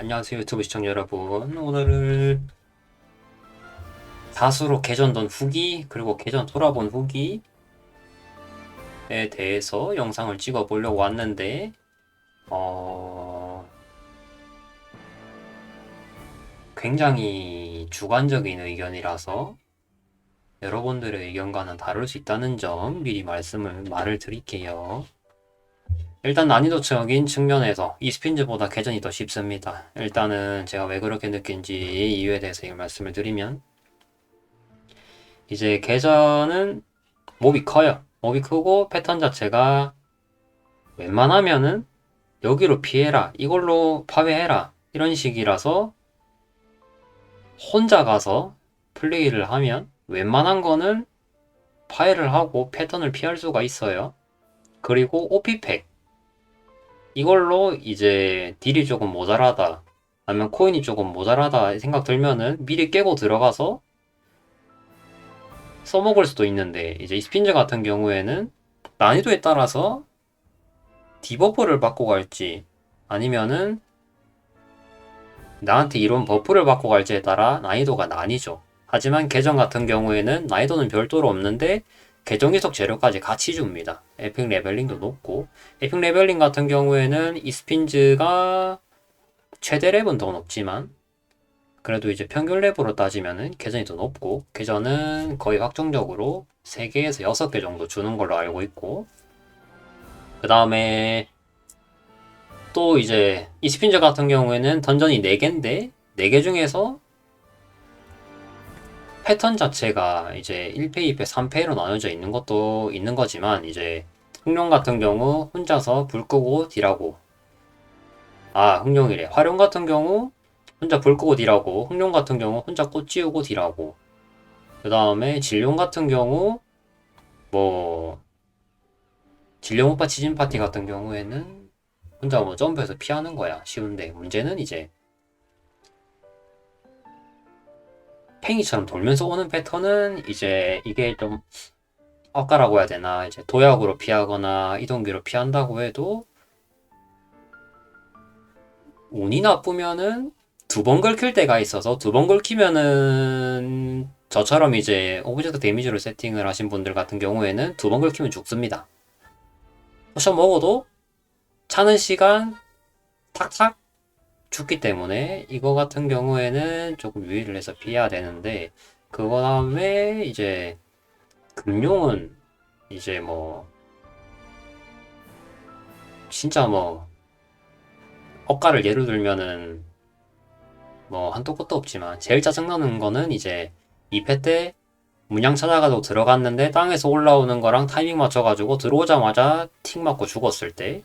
안녕하세요 유튜브 시청자 여러분 오늘은 다수로 개전 던 후기 그리고 개전 돌아본 후기에 대해서 영상을 찍어 보려고 왔는데 어... 굉장히 주관적인 의견이라서 여러분들의 의견과는 다를 수 있다는 점 미리 말씀을 말을 드릴게요. 일단 난이도적인 측면에서 이스핀즈보다 개전이 더 쉽습니다. 일단은 제가 왜 그렇게 느낀지 이유에 대해서 이 말씀을 드리면 이제 개전은 몹이 커요. 몹이 크고 패턴 자체가 웬만하면은 여기로 피해라 이걸로 파괴해라 이런 식이라서 혼자 가서 플레이를 하면 웬만한 거는 파괴를 하고 패턴을 피할 수가 있어요. 그리고 오피팩 이걸로 이제 딜이 조금 모자라다 아니면 코인이 조금 모자라다 생각 들면은 미리 깨고 들어가서 써먹을 수도 있는데 이제 이스핀즈 같은 경우에는 난이도에 따라서 디버프를 받고 갈지 아니면은 나한테 이런 버프를 받고 갈지에 따라 난이도가 나뉘죠. 하지만 계정 같은 경우에는 난이도는 별도로 없는데 계정 이석 재료까지 같이 줍니다. 에픽 레벨링도 높고 에픽 레벨링 같은 경우에는 이스핀즈가 최대 랩은 더 높지만 그래도 이제 평균 랩으로 따지면은 계전이 더 높고 계전은 거의 확정적으로 3개에서 6개 정도 주는 걸로 알고 있고 그 다음에 또 이제 이스핀즈 같은 경우에는 던전이 4개인데 4개 중에서 패턴 자체가 이제 1패, 2패, 3패로 나눠져 있는 것도 있는 거지만 이제 흑룡 같은 경우 혼자서 불 끄고 딜하고. 아 흑룡이래. 화룡 같은 경우 혼자 불 끄고 딜하고 흑룡 같은 경우 혼자 꽃 지우고 딜하고. 그 다음에 진룡 같은 경우 뭐 진룡 오빠 치진 파티 같은 경우에는 혼자 뭐 점프해서 피하는 거야. 쉬운데 문제는 이제 팽이처럼 돌면서 오는 패턴은 이제 이게 좀 엇가라고 해야 되나 이제 도약으로 피하거나 이동기로 피한다고 해도 운이 나쁘면은 두번 긁힐 때가 있어서 두번 긁히면은 저처럼 이제 오브젝트 데미지로 세팅을 하신 분들 같은 경우에는 두번 긁히면 죽습니다. 포션 먹어도 차는 시간 탁탁 죽기 때문에 이거 같은 경우에는 조금 유의를 해서 피해야 되는데 그거 다음에 이제 금룡은 이제 뭐 진짜 뭐 억가를 예로 들면은 뭐 한도 끝도 없지만 제일 짜증나는 거는 이제 2패 때 문양 찾아가지고 들어갔는데 땅에서 올라오는 거랑 타이밍 맞춰가지고 들어오자마자 틱 맞고 죽었을 때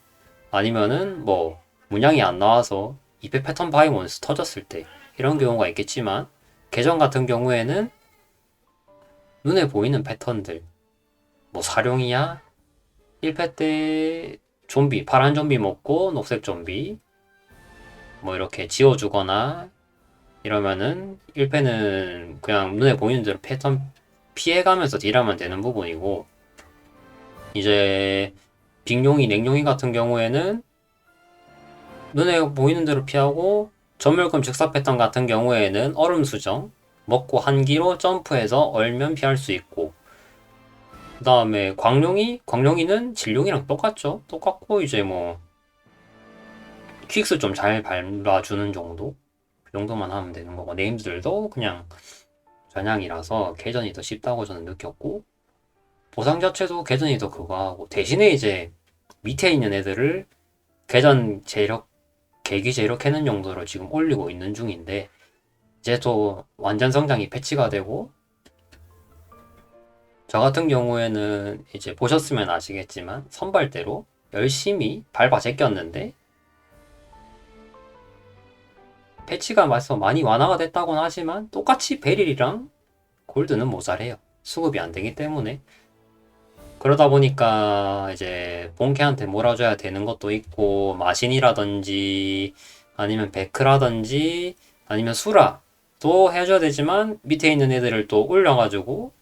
아니면은 뭐 문양이 안 나와서 2패 패턴 바이 몬스 터졌을 때 이런 경우가 있겠지만 계정 같은 경우에는 눈에 보이는 패턴들 뭐 사룡이야 1패 때 좀비 파란 좀비 먹고 녹색 좀비 뭐 이렇게 지워주거나 이러면은 1패는 그냥 눈에 보이는 대로 패턴 피해가면서 딜하면 되는 부분이고 이제 빅룡이 냉룡이 같은 경우에는 눈에 보이는 대로 피하고 전멸금 즉사 패턴 같은 경우에는 얼음 수정 먹고 한기로 점프해서 얼면 피할 수 있고. 그 다음에 광룡이 광룡이는 진룡이랑 똑같죠? 똑같고 이제 뭐 퀵스 좀잘 밟아주는 정도? 그 정도만 하면 되는 거고. 네임들도 그냥 전향이라서 개전이 더 쉽다고 저는 느꼈고. 보상 자체도 개전이 더 그거 하고. 대신에 이제 밑에 있는 애들을 개전 재력 계기 재료 캐는 용도로 지금 올리고 있는 중인데 이제 또 완전 성장이 패치가 되고 저 같은 경우에는 이제 보셨으면 아시겠지만 선발대로 열심히 밟아 제꼈는데 패치가 맞서 많이 완화가 됐다고는 하지만 똑같이 베릴이랑 골드는 모자래요. 수급이 안 되기 때문에 그러다 보니까 이제 본캐한테 몰아줘야 되는 것도 있고 마신이라든지 아니면 베크라든지 아니면 수라도 해줘야 되지만 밑에 있는 애들을 또 올려가지고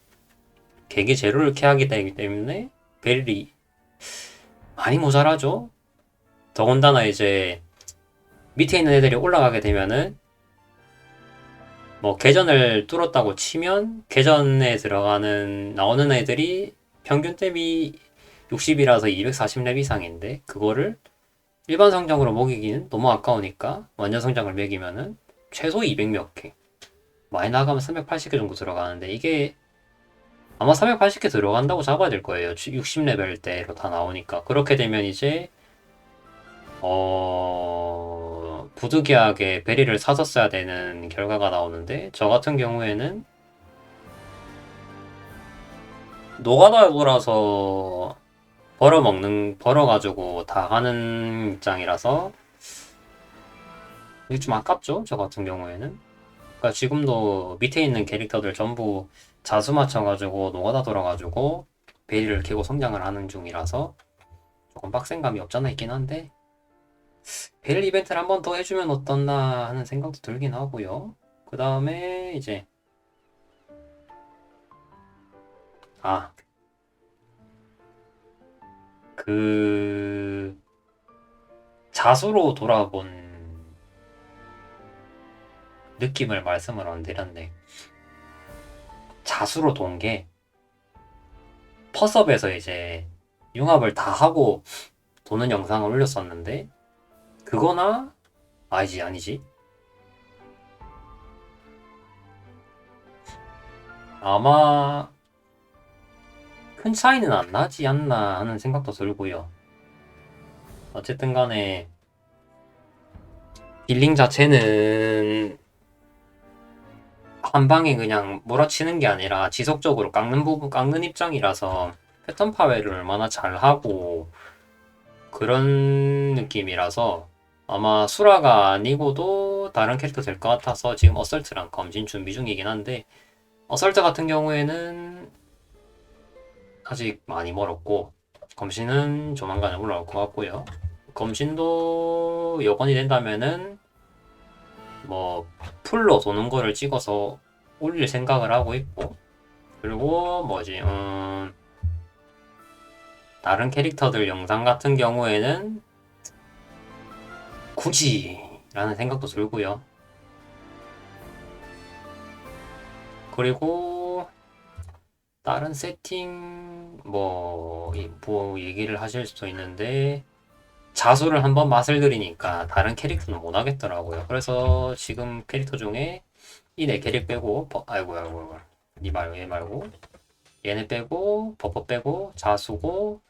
계기 재료를 캐하기 때문에 베릴이 많이 모자라죠. 더군다나 이제 밑에 있는 애들이 올라가게 되면은 뭐 계전을 뚫었다고 치면 계전에 들어가는 나오는 애들이 평균 대비 60이라서 240렙 이상인데 그거를 일반 성장으로 먹이기는 너무 아까우니까 완전 성장을 먹이면은 최소 200몇 개. 많이 나가면 380개 정도 들어가는데 이게 아마 380개 들어간다고 잡아야 될 거예요. 60레벨 대로 다 나오니까. 그렇게 되면 이제 어 부득이하게 베리를 사서 써야 되는 결과가 나오는데 저 같은 경우에는 노가다에 돌아서 벌어먹는 벌어가지고 다 하는 입장이라서 이게 좀 아깝죠 저 같은 경우에는 그러니까 지금도 밑에 있는 캐릭터들 전부 자수 맞춰가지고 노가다 돌아가지고 베리를 캐고 성장을 하는 중이라서 조금 빡센 감이 없잖아 있긴 한데 벨 이벤트를 한 번 더 해주면 어떻나 하는 생각도 들긴 하고요. 그 다음에 이제 아 그 자수로 돌아본 느낌을 말씀을 안 드렸네. 자수로 돈 게 퍼섭에서 이제 융합을 다 하고 도는 영상을 올렸었는데 그거나 아니지 아니지 아마 큰 차이는 안 나지 않나 하는 생각도 들고요. 어쨌든 간에 딜링 자체는 한 방에 그냥 몰아치는 게 아니라 지속적으로 깎는 부분 깎는 입장이라서 패턴 파괴를 얼마나 잘 하고 그런 느낌이라서 아마 수라가 아니고도 다른 캐릭터 될 것 같아서 지금 어설트랑 검진 준비 중이긴 한데 어설트 같은 경우에는 아직 많이 멀었고 검신은 조만간에 올라올 것 같고요. 검신도 여건이 된다면은 뭐 풀로 도는 거를 찍어서 올릴 생각을 하고 있고 그리고 뭐지 음 다른 캐릭터들 영상 같은 경우에는 굳이 라는 생각도 들고요. 그리고 다른 세팅 뭐, 이- 뭐 얘기를 하실 수도 있는데 자수를 한번 맛을 들이니까 다른 캐릭터는 못 하겠더라고요. 그래서 지금 캐릭터 중에 이 네 캐릭 빼고 버- 아이고 아이고 아이고 이 말고 얘 말고 얘네 빼고 버퍼 빼고 자수고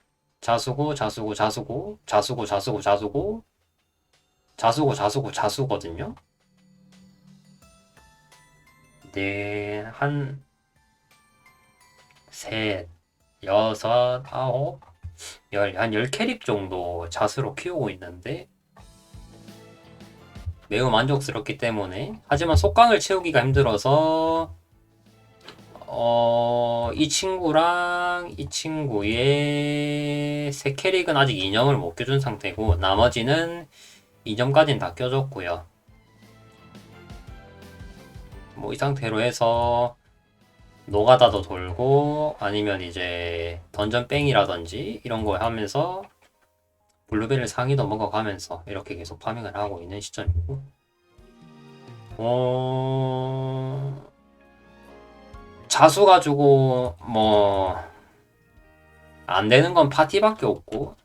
자수고 자수고 자수고 자수고 자수고 자수고 자수고 자수고 자수거든요. 네, 한 셋, 여섯, 아홉, 열, 한열 캐릭 정도 자수로 키우고 있는데 매우 만족스럽기 때문에 하지만 속강을 채우기가 힘들어서 어, 이 친구랑 이 친구의 세 캐릭은 아직 인형을 못 껴준 상태고 나머지는 이점까지는 다 껴줬고요. 뭐 이 상태로 해서 노가다도 돌고 아니면 이제 던전 뺑이라든지 이런 거 하면서 블루베리 상위도 먹어가면서 이렇게 계속 파밍을 하고 있는 시점이고 어... 자수 가지고 뭐 안 되는 건 파티밖에 없고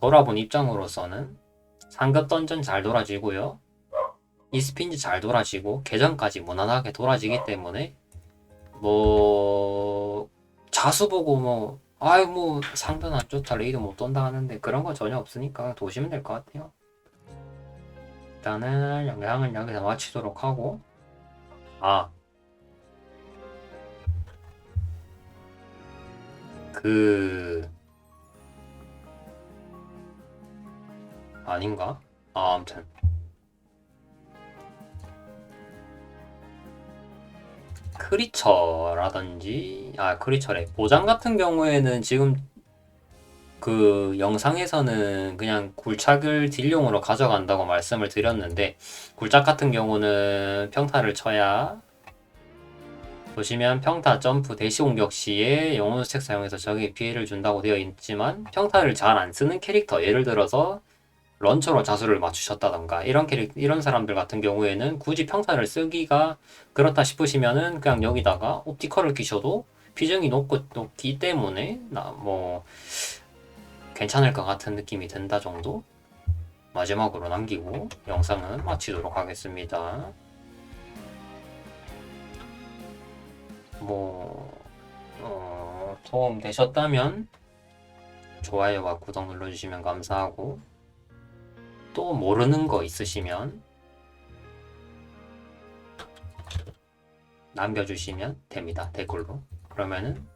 돌아본 입장으로서는 상급 던전 잘 돌아지고요. 이스핀지 잘 돌아지고 계정까지 무난하게 돌아지기 때문에 뭐 자수 보고 뭐 아이 뭐 상단 안 좋다 레이드 못 돈다 하는데 그런 거 전혀 없으니까 도시면 될 것 같아요. 일단은 영상은 여기서 마치도록 하고 아 그 아닌가? 아 아무튼 크리처라든지 아 크리처래. 보장 같은 경우에는 지금 그 영상에서는 그냥 굴착을 딜용으로 가져간다고 말씀을 드렸는데 굴착 같은 경우는 평타를 쳐야 보시면 평타 점프 대시 공격 시에 영혼 스택 사용해서 적에게 피해를 준다고 되어 있지만 평타를 잘 안 쓰는 캐릭터 예를 들어서 런처로 자수를 맞추셨다던가 이런 캐릭 이런 사람들 같은 경우에는 굳이 평타를 쓰기가 그렇다 싶으시면은 그냥 여기다가 옵티컬을 끼셔도 비중이 높고 높기 때문에 나 뭐 괜찮을 것 같은 느낌이 든다 정도 마지막으로 남기고 영상은 마치도록 하겠습니다. 뭐 어, 도움 되셨다면 좋아요와 구독 눌러주시면 감사하고 또 모르는 거 있으시면 남겨주시면 됩니다 댓글로. 그러면은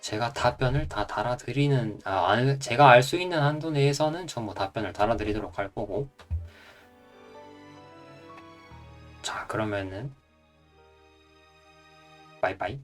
제가 답변을 다 달아드리는 아, 알- 제가 알 수 있는 한도 내에서는 전부 답변을 달아드리도록 할 거고. 자 그러면은 빠이빠이